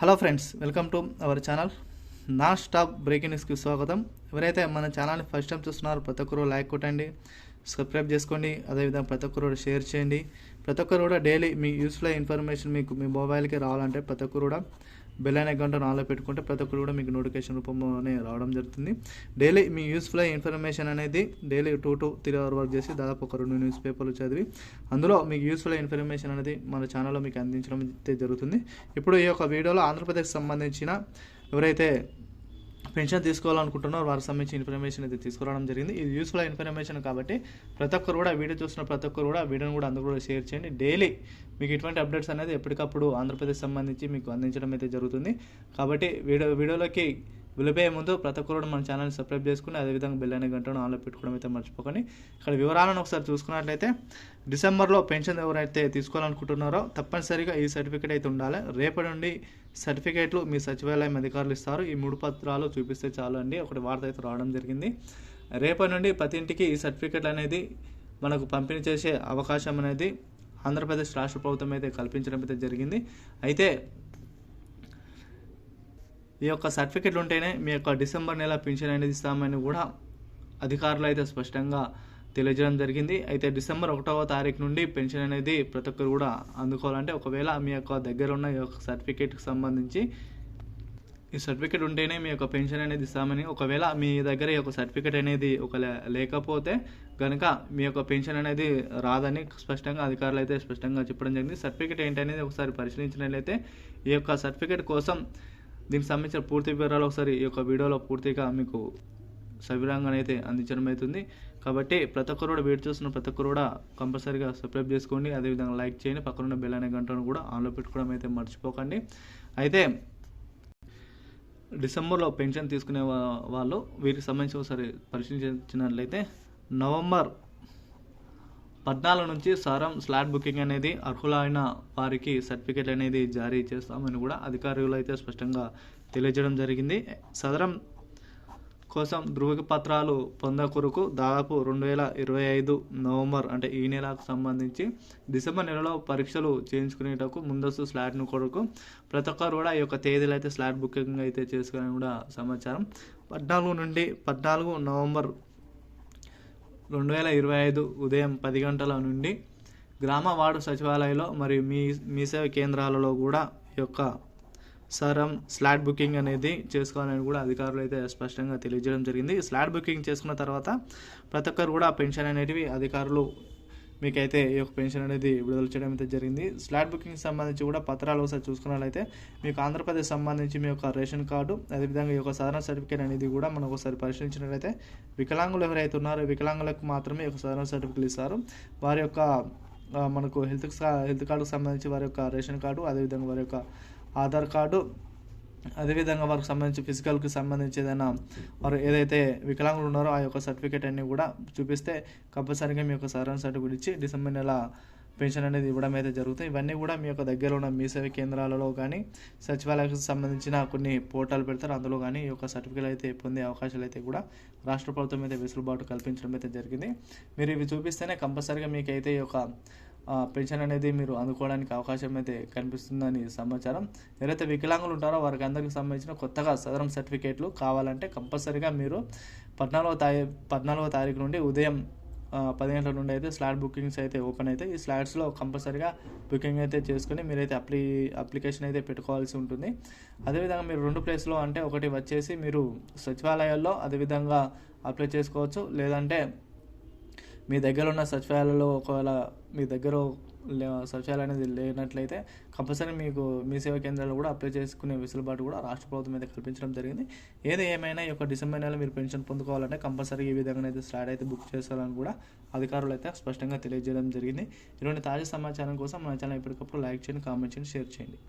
Hello friends welcome to our channel nonstop breaking న్యూస్కి స్వాగతం. ఎవరైతే మన ఛానల్ని ఫస్ట్ టైం చూస్తున్నారో ప్రతి ఒక్కరు లైక్ కొట్టండి సబ్స్క్రైబ్ చేసుకోండి అదేవిధంగా ప్రతి ఒక్కరు కూడా షేర్ చేయండి. ప్రతి ఒక్కరు కూడా డైలీ మీ యూస్ఫుల్ ఇన్ఫర్మేషన్ మీకు మీ మొబైల్కి రావాలంటే ప్రతి ఒక్కరు కూడా బెల్ అనే గంట నాలో పెట్టుకుంటే ప్రతి ఒక్కరు కూడా మీకు నోటిఫికేషన్ రూపంలోనే రావడం జరుగుతుంది. డైలీ మీ యూస్ఫుల్ ఇన్ఫర్మేషన్ అనేది daily two to three hour work చేసి దాదాపు ఒక రెండు న్యూస్ పేపర్లు చదివి అందులో మీకు యూస్ఫుల్ ఇన్ఫర్మేషన్ అనేది మన ఛానల్లో మీకు అందించడం అయితే జరుగుతుంది. ఇప్పుడు ఈ యొక్క వీడియోలో ఆంధ్రప్రదేశ్ సంబంధించిన ఎవరైతే పెన్షన్ తీసుకోవాలనుకుంటున్నారు వారికి సంబంధించిన ఇన్ఫర్మేషన్ అయితే తీసుకురావడం జరిగింది. ఇది యూస్ఫుల్ ఇన్ఫర్మేషన్ కాబట్టి ప్రతి ఒక్కరు కూడా వీడియో చూసిన ప్రతి ఒక్కరు కూడా వీడియోని కూడా అందరూ కూడా షేర్ చేయండి. డైలీ మీకు ఇటువంటి అప్డేట్స్ అనేది ఎప్పటికప్పుడు ఆంధ్రప్రదేశ్ సంబంధించి మీకు అందించడం అయితే జరుగుతుంది. కాబట్టి వీడియో వీడియోలోకి వెళ్ళిపోయే ముందు ప్రతి ఒక్కరు మన ఛానల్ సబ్స్క్రైబ్ చేసుకుని అదేవిధంగా బెల్ అనే గంటను ఆన్లో పెట్టుకోవడం అయితే మర్చిపోకండి. ఇక్కడ వివరాలను ఒకసారి చూసుకున్నట్లయితే డిసెంబర్లో పెన్షన్ ఎవరైతే తీసుకోవాలనుకుంటున్నారో తప్పనిసరిగా ఈ సర్టిఫికేట్ అయితే ఉండాలి. రేపటి నుండి సర్టిఫికేట్లు మీ సచివాలయం అధికారులు ఇస్తారు. ఈ మూడు పత్రాలు చూపిస్తే చాలు అండి. ఒకటి వార్త అయితే రావడం జరిగింది. రేపటి నుండి ప్రతి ఇంటికి ఈ సర్టిఫికేట్ అనేది మనకు పంపిణీ చేసే అవకాశం అనేది ఆంధ్రప్రదేశ్ రాష్ట్ర ప్రభుత్వం అయితే కల్పించడం అయితే జరిగింది. అయితే ఈ యొక్క సర్టిఫికెట్లు ఉంటేనే మీ యొక్క డిసెంబర్ నెల పింఛన్ అనేది ఇస్తామని కూడా అధికారులు అయితే స్పష్టంగా తెలియజేయడం జరిగింది. అయితే డిసెంబర్ ఒకటవ తారీఖు నుండి పెన్షన్ అనేది ప్రతి ఒక్కరు కూడా అందుకోవాలంటే ఒకవేళ మీ యొక్క దగ్గర ఉన్న ఈ యొక్క సర్టిఫికేట్కి సంబంధించి ఈ సర్టిఫికేట్ ఉంటేనే మీ యొక్క పెన్షన్ అనేది ఇస్తామని ఒకవేళ మీ దగ్గర ఈ యొక్క సర్టిఫికేట్ అనేది ఒక లేకపోతే కనుక మీ యొక్క పెన్షన్ అనేది రాదని స్పష్టంగా అధికారులు అయితే స్పష్టంగా చెప్పడం జరిగింది. సర్టిఫికేట్ ఏంటనేది ఒకసారి పరిశీలించినట్లయితే ఈ యొక్క సర్టిఫికేట్ కోసం దీనికి సంబంధించిన పూర్తి వివరాలు ఒకసారి ఈ యొక్క వీడియోలో పూర్తిగా మీకు సవివరంగా అయితే అందించడం అవుతుంది కాబట్టి ప్రతి ఒక్కరు కూడా వెయిట్ చూస్తున్న ప్రతి ఒక్కరు కూడా కంపల్సరీగా సబ్స్క్రైబ్ చేసుకోండి. అదేవిధంగా లైక్ చేయండి. పక్కనున్న బెల్ అనే గంటను కూడా ఆన్లో పెట్టుకోవడం అయితే మర్చిపోకండి. అయితే డిసెంబర్లో పెన్షన్ తీసుకునే వాళ్ళు వీరికి సంబంధించి ఒకసారి పరిశీలించినట్లయితే నవంబర్ పద్నాలుగు నుంచి సారం స్లాట్ బుకింగ్ అనేది అర్హులైన వారికి సర్టిఫికేట్ అనేది జారీ చేస్తామని కూడా అధికారులు అయితే స్పష్టంగా తెలియజేయడం జరిగింది. సదరం కోసం ధృవపత్రాలు పొంద కొరకు దాదాపు రెండు వేల ఇరవై ఐదు నవంబర్ అంటే ఈ నెలకు సంబంధించి డిసెంబర్ నెలలో పరీక్షలు చేయించుకునేటకు ముందస్తు స్లాట్ను కొరకు ప్రతి ఒక్కరు కూడా ఈ యొక్క తేదీలు అయితే స్లాట్ బుకింగ్ అయితే చేసుకుని కూడా సమాచారం. పద్నాలుగు నుండి పద్నాలుగు నవంబర్ రెండు వేల ఇరవై ఐదు ఉదయం పది గంటల నుండి గ్రామ వార్డు సచివాలయంలో మరియు మీ మీ సేవ కేంద్రాలలో కూడా ఈ యొక్క సరం స్లాట్ బుకింగ్ అనేది చేసుకోవాలని కూడా అధికారులు అయితే స్పష్టంగా తెలియజేయడం జరిగింది. స్లాట్ బుకింగ్ చేసుకున్న తర్వాత ప్రతి ఒక్కరు కూడా పెన్షన్ అనేటివి అధికారులు మీకైతే ఈ యొక్క పెన్షన్ అనేది విడుదల చేయడం అయితే జరిగింది. స్లాట్ బుకింగ్ సంబంధించి కూడా పత్రాలు ఒకసారి చూసుకున్నట్లయితే మీకు ఆంధ్రప్రదేశ్ సంబంధించి మీ యొక్క రేషన్ కార్డు అదేవిధంగా ఈ యొక్క సాధారణ సర్టిఫికేట్ అనేది కూడా మనం ఒకసారి పరిశీలించినట్లయితే వికలాంగులు ఎవరైతే ఉన్నారో వికలాంగులకు మాత్రమే ఈ యొక్క సాధారణ సర్టిఫికేట్ ఇస్తారు. వారి యొక్క మనకు హెల్త్ హెల్త్ కార్డుకు సంబంధించి వారి యొక్క రేషన్ కార్డు అదేవిధంగా వారి యొక్క ఆధార్ కార్డు అదేవిధంగా వారికి సంబంధించి ఫిజికల్కి సంబంధించి ఏదైనా వారు ఏదైతే వికలాంగులు ఉన్నారో ఆ యొక్క సర్టిఫికేట్ అన్ని కూడా చూపిస్తే కంపల్సరీగా మీ యొక్క సరౌండ్ సర్టిఫికేట్ ఇచ్చి డిసెంబర్ నెల పెన్షన్ అనేది ఇవ్వడం అయితే జరుగుతుంది. ఇవన్నీ కూడా మీ యొక్క దగ్గర ఉన్న మీ సేవ కేంద్రాలలో కానీ సచివాలయాలకు సంబంధించిన కొన్ని పోర్టల్ పెడతారు. అందులో కానీ ఈ యొక్క సర్టిఫికేట్ అయితే పొందే అవకాశాలు అయితే కూడా రాష్ట్ర ప్రభుత్వం అయితే వెసులుబాటు కల్పించడం అయితే జరిగింది. మీరు ఇవి చూపిస్తేనే కంపల్సరీగా మీకు అయితే ఈ యొక్క పెన్షన్ అనేది మీరు అందుకోవడానికి అవకాశం అయితే కనిపిస్తుందని సమాచారం. ఎవరైతే వికలాంగులు ఉంటారో వారికి అందరికి సంబంధించిన కొత్తగా సదరం సర్టిఫికేట్లు కావాలంటే కంపల్సరీగా మీరు పద్నాలుగో తారీ పద్నాలుగో తారీఖు నుండి ఉదయం పది గంటల నుండి అయితే స్లాట్ బుకింగ్స్ అయితే ఓపెన్ అయితే ఈ స్లాట్స్లో కంపల్సరీగా బుకింగ్ అయితే చేసుకుని మీరైతే అప్లీ అప్లికేషన్ అయితే పెట్టుకోవాల్సి ఉంటుంది. అదేవిధంగా మీరు రెండు ప్లేస్లో అంటే ఒకటి వచ్చేసి మీరు సచివాలయాల్లో అదేవిధంగా అప్లై చేసుకోవచ్చు. లేదంటే మీ దగ్గర ఉన్న సచివాలయంలో ఒకవేళ మీ దగ్గర లే- అనేది లేనట్లయితే కంపల్సరీ మీకు మీ సేవా కేంద్రాలు కూడా అప్లై చేసుకునే వెసులుబాటు కూడా రాష్ట్ర ప్రభుత్వం అయితే కల్పించడం జరిగింది. ఏది ఏమైనా ఈ యొక్క డిసెంబర్ నెలలో మీరు పెన్షన్ పొందుకోవాలంటే కంపల్సరీ ఈ విధంగా అయితే స్లాట్ అయితే బుక్ చేసుకోవాలని కూడా అధికారులు అయితే స్పష్టంగా తెలియజేయడం జరిగింది. ఇటువంటి తాజా సమాచారం కోసం మన ఛానల్ ఎప్పటికప్పుడు లైక్ చేయండి కామెంట్ చేయండి షేర్ చేయండి.